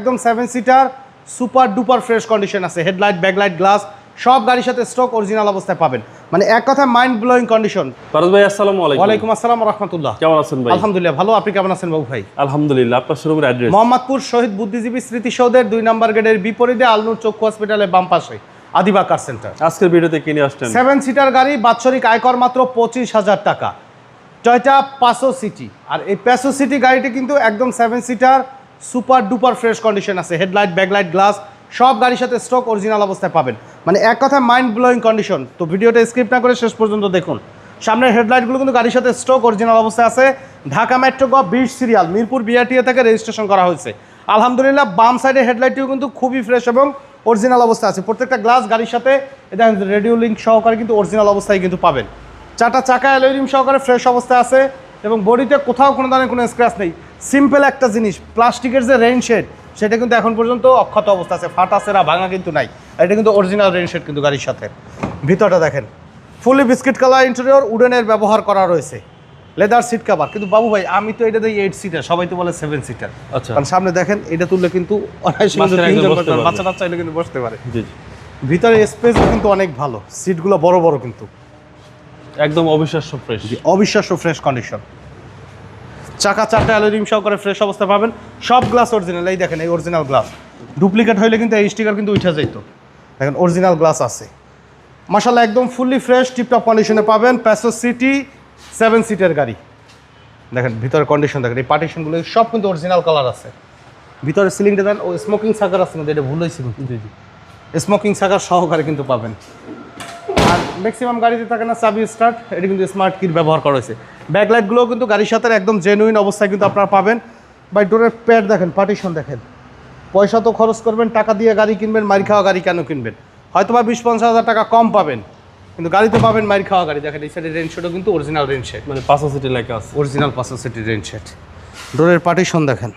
একদম seven seater super duper fresh condition আছে। Headlight backlight glass সব গাড়ির সাথে স্টক অরিজিনাল অবস্থায় পাবেন। মানে এক কথায় মাইন্ড ব্লোয়িং কন্ডিশন ফারুজ ভাই আসসালামু আলাইকুম। ওয়ালাইকুম আসসালাম রহমতুল্লাহ। কেমন আছেন ভাই? আলহামদুলিল্লাহ ভালো। আপনি কেমন আছেন বাবু ভাই? আলহামদুলিল্লাহ আপনার শোরুমের অ্যাড্রেস মোহাম্মদপুর শহীদ বুদ্ধিজীবী স্মৃতিসৌধের দুই নম্বর গেটের বিপরীতে আলনুর চক্ষু হসপিটালের বাম পাশে আদিবা কার সেন্টার আজকের ভিডিওতে কিনে আসছেন? সেভেন সিটার গাড়ি বাৎসরিক আয়কর মাত্র পঁচিশ হাজার টাকা। টয়টা পাসো সিটি আর এই প্যাসো সিটি গাড়িটি কিন্তু একদম seven seater super duper fresh condition আছে, হেডলাইট, ব্যাকলাইট, গ্লাস, সব গাড়ির সাথে স্টক অরিজিনাল অবস্থায় পাবেন। মানে এক কথায় মাইন্ড ব্লোয়িং কন্ডিশন তো ভিডিওটা স্কিপ না করে শেষ পর্যন্ত দেখুন। সামনের হেডলাইটগুলো কিন্তু গাড়ির সাথে স্টক অরিজিনাল অবস্থায় আছে। ঢাকা মেট্রো গ বিশ সিরিয়াল মিরপুর বিআরটিএ থেকে রেজিস্ট্রেশন করা হয়েছে। আলহামদুলিল্লাহ, বাম সাইডের হেডলাইটটিও কিন্তু খুবই ফ্রেশ এবং অরিজিনাল অবস্থায় আছে। প্রত্যেকটা গ্লাস গাড়ির সাথে এটা রেডিও লিঙ্ক সহকারে কিন্তু অরিজিনাল অবস্থায় কিন্তু পাবেন। চারটা চাকা অ্যালোরিম সহকারে ফ্রেশ অবস্থায় আছে এবং বডিতে কোথাও কোনো ধরনের কোনো স্ক্র্যাচ নেই। সিম্পল একটা জিনিস প্লাস্টিকের যে রেইন শেড সেটা কিন্তু এখন পর্যন্ত অক্ষত অবস্থা আছে ফাটা সেরা ভাঙা কিন্তু নাই। এটা কিন্তু অরিজিনাল রেইন শেড কিন্তু গাড়ির সাথে। ভিতরটা দেখেন ফুলি বিস্কিট কালার ইন্টেরিয়র উডেনের ব্যবহার করা রয়েছে। লেদার সিট কাভার কিন্তু বাবু ভাই আমি তো এটা দিই এইট সিটার সবাই তো বলে সেভেন সিটার আচ্ছা। কারণ সামনে দেখেন এটা তুললে কিন্তু বাচ্চা টাচ্চা কিন্তু বসতে পারে। জি জি। ভিতরে স্পেস কিন্তু অনেক ভালো সিটগুলো বড় বড় কিন্তু। একদম অবিশ্বাস্য ফ্রেশ অবিশ্বাস্য ফ্রেশ কন্ডিশন চাকা চারটা অ্যালোরিম সহকারে ফ্রেশ অবস্থা পাবেন। সব গ্লাস অরিজিনাল এই দেখেন, এই অরিজিনাল গ্লাস ডুপ্লিকেট হইলে কিন্তু এই স্টিকার কিন্তু উঠে যেত দেখেন অরিজিনাল গ্লাস আছে। মাসাল্লাহ একদম ফুললি ফ্রেশ টিপটপ কন্ডিশনে পাবেন প্যাসো সিটি সেভেন সিটের গাড়ি। দেখেন ভিতরে কন্ডিশন দেখেন, এই পার্টিশনগুলো সব কিন্তু অরিজিনাল কালার আছে। ভিতরে সিলিংটা দেন, ও স্মোকিং সাকার আছে কিন্তু, এটা ভুল হয়েছে কিন্তু স্মোকিং সাকার সহকারে কিন্তু পাবেন। আর ম্যাক্সিমাম গাড়িতে থাকে না, চাবি স্টার্ট এটা কিন্তু স্মার্ট কিট ব্যবহার করা হয়েছে। ব্যাকলাইটগুলোও কিন্তু গাড়ির সাথে একদম জেনুইন অবস্থায় কিন্তু আপনারা পাবেন। বাই ডোরের প্যাড দেখেন পার্টিশন দেখেন। পয়সা তো খরচ করবেন টাকা দিয়ে গাড়ি কিনবেন মারি খাওয়া গাড়ি কেন কিনবেন? হয়তো বা বিশ পঞ্চাশ হাজার টাকা কম পাবেন কিন্তু গাড়িতে পাবেন মারি খাওয়া গাড়ি। দেখেন এই সাইডের রেঞ্জ কিন্তু অরিজিনাল রেঞ্জ সেট মানে পাঁচশো সিটি লেখা আছে। অরিজিনাল পাঁচশো সিটি রেঞ্জ সেট ডোরের পার্টিশন দেখেন।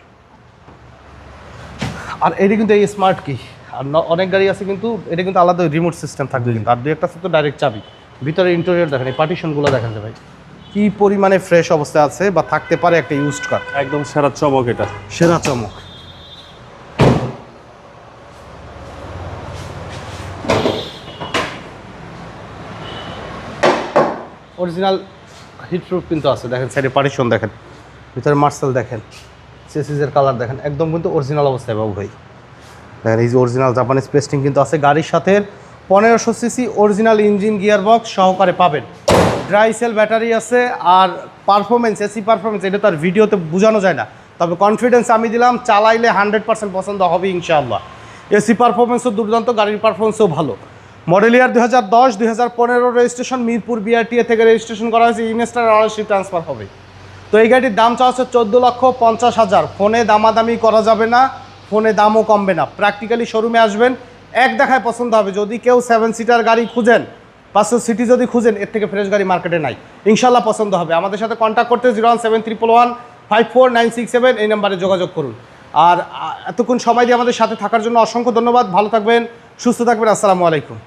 আর এটি কিন্তু এই স্মার্ট কি আর অনেক গাড়ি আছে কিন্তু এটা কিন্তু আলাদা রিমোট সিস্টেম থাকবে কিন্তু। আর দু একটা তো ডাইরেক্ট চাবি। ভিতরে ইন্টেরিয়র দেখেন এই পার্টিশনগুলো দেখেন যে ভাই। কি পরিমাণে ফ্রেশ অবস্থায় আছে বা থাকতে পারে একটা ইউজড কার একদম সেরা চমক এটা। সেরা চমক। অরিজিনাল হিট প্রুফ কিন্তু আছে দেখেন সাইডে পার্টিশন দেখেন ভিতরে মার্সেল দেখেন চেসিসের কালার দেখেন একদম কিন্তু অরিজিনাল অবস্থায় বাবু ভাই। দেখেন এই যে অরিজিনাল জাপানিজ পেস্টিং কিন্তু আছে গাড়ির সাথে পনেরোশো CC original engine gear box সহকারে পাবেন। ড্রাই সেল ব্যাটারি আছে আর পারফরমেন্স এসি পারফরমেন্স এটা তো আর ভিডিওতে বোঝানো যায় না। তবে কনফিডেন্স আমি দিলাম, চালাইলে হান্ড্রেড পার্সেন্ট পছন্দ হবে ইনশাআল্লাহ। এসি পারফরমেন্সও দুর্দান্ত, গাড়ির পারফরমেন্সও ভালো। মডেল ইয়ার দুই হাজার দশ হাজার পনেরো রেজিস্ট্রেশন মিরপুর বিআরটিএ থেকে রেজিস্ট্রেশন করা হয়েছে ইনস্টার অনারশিপ ট্রান্সফার হবে। তো এই গাড়ির দাম চাওয়া হচ্ছে চোদ্দ লক্ষ পঞ্চাশ হাজার। ফোনে দামাদামি করা যাবে না, ফোনে দামও কমবে না। প্র্যাকটিক্যালি শোরুমে আসবেন, এক দেখায় পছন্দ হবে। যদি কেউ সেভেন সিটার গাড়ি খুঁজেন পাঁচশো সিটি যদি খুঁজেন, এর থেকে ফ্রেশ গাড়ি মার্কেটে নাই। ইনশাল্লাহ পছন্দ হবে। আমাদের সাথে কন্ট্যাক্ট করতে zero one seven triple one five four nine six seven এই নাম্বারে যোগাযোগ করুন। আর এতক্ষণ সময় দিয়ে আমাদের সাথে থাকার জন্য অসংখ্য ধন্যবাদ। ভালো থাকবেন, সুস্থ থাকবেন। আসসালামু আলাইকুম।